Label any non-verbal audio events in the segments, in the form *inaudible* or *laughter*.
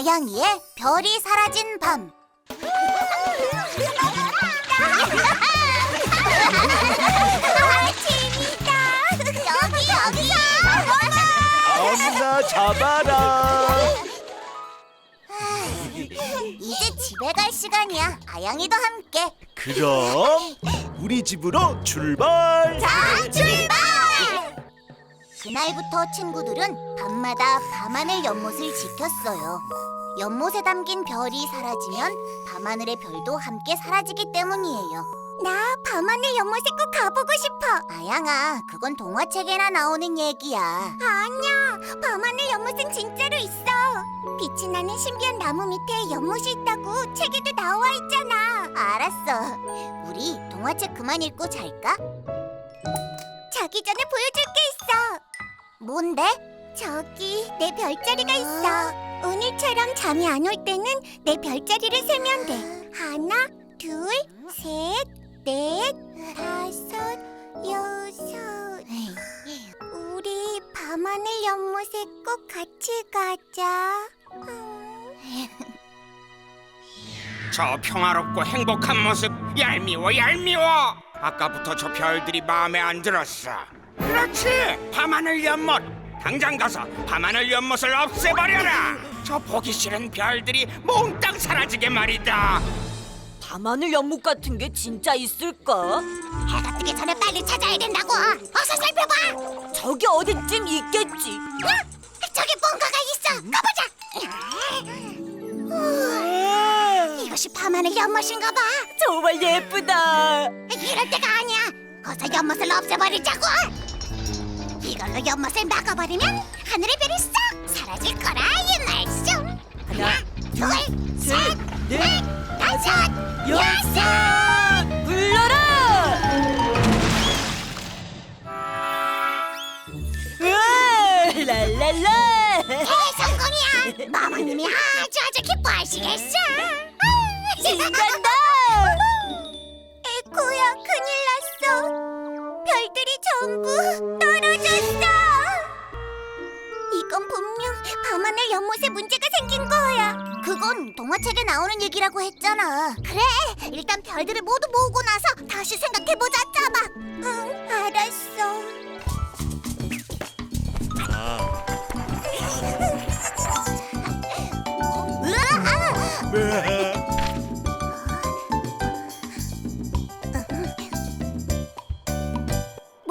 아양이의 별이 사라진 밤. 여기 여기서. 엄마 잡아라. 이제 집에 갈 시간이야. 아양이도 함께. 그럼 우리 집으로 출발. 자, 출발! 그날부터 친구들은 밤마다 밤하늘 연못을 지켰어요. 연못에 담긴 별이 사라지면 밤하늘의 별도 함께 사라지기 때문이에요. 나 밤하늘 연못에 꼭 가보고 싶어. 아양아, 그건 동화책에나 나오는 얘기야. 아니야, 밤하늘 연못은 진짜로 있어. 빛이 나는 신비한 나무 밑에 연못이 있다고 책에도 나와 있잖아. 알았어. 우리 동화책 그만 읽고 잘까? 자기 전에 보여줄 게 있어. 뭔데? 저기 내 별자리가 있어. 오늘처럼 잠이 안 올 때는 내 별자리를 세면 돼. 하나, 둘, 셋, 넷, 다섯, 여섯. 우리 밤하늘 연못에 꼭 같이 가자. 저 평화롭고 행복한 모습 얄미워 얄미워 아까부터 저 별들이 마음에 안 들었어 그렇지 밤하늘 연못 당장 가서 밤하늘 연못을 없애버려라 저 보기 싫은 별들이 몽땅 사라지게 말이다 밤하늘 연못 같은 게 진짜 있을까? 해가 뜨기 전에 빨리 찾아야 된다고. 어서 살펴봐. 저기 어딘쯤 있겠지. 저기 뭔가가 있어. 가보자. 우와, 이것이 밤하늘 연못인가 봐. 정말 예쁘다. 이럴 때가 아니야. 어서 연못을 없애버리자고. 이걸로 연못을 막아버리면 하늘의 별이 싹 사라질 거라 이 말씀. 하나, 둘, 셋, 넷, 다섯, 여섯. 불러라. 으아, 랄랄라. 대성공이야. 마마님이 아주 아주 기뻐하시겠어. 신난다. *laughs* 에코야 큰일 났어. 별들이 전부 떨 어졌어. 이건 분명 밤하늘 연못에 문제가 생긴 거야. 그건 동화책에 나오는 얘기라고 했잖아. 그래, 일단 별들을 모두 모으고 나서 다시 생각해보자, 짜봐. 응, 알았어.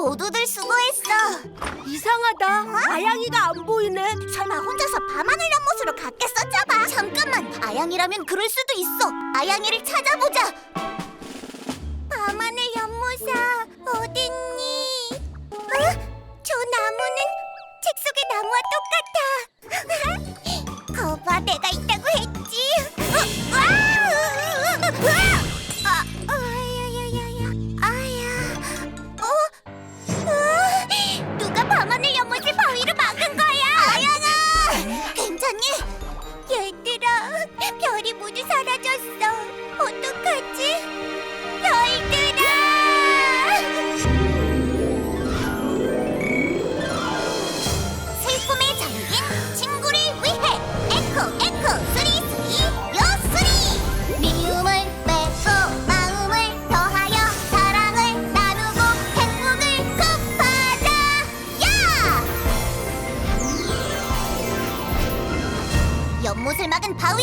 모두들 수고했어. 이상하다. 아양이가 안 보이네. 설마 혼자서 밤하늘 연못으로 갔겠어, 짜봐. 잠깐만, 아양이라면 그럴 수도 있어. 아양이를 찾아보자. 밤하늘 연못아, 어딨니? 어? 저 나무는 책 속의 나무와 똑같아. *laughs*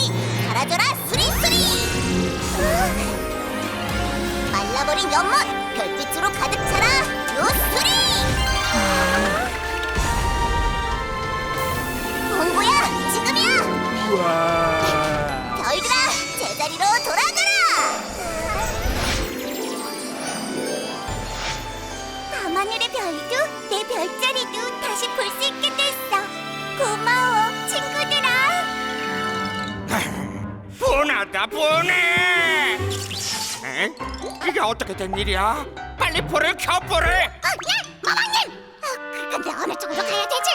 바위 사라져라 수리수리! 말라버린 연못 별빛으로 가득 차라 요수리! 공부야 지금이야! 우와. 별들아 제자리로 돌아가라! 밤하늘의 별도 내 별자리도 다시 볼수됐 분하다 분해 에? 이게 어떻게 된 일이야 빨리 불을 켜 불을 어, 야, 마마님! 어, 근데 어느 쪽으로 가야 되지?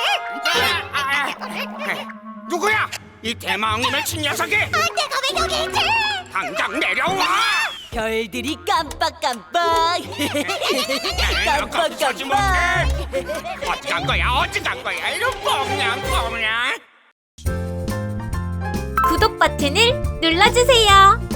아, 아, 아. 에, 누구야 이 대망님을 친 녀석이 아, 내가 왜 여기 있지? 당장 내려와 별들이 깜빡깜빡. *laughs* 깜빡깜빡. 어디 간 거야 어디 간 거야 이런 뻥냥 뻥냥 버튼을 눌러주세요.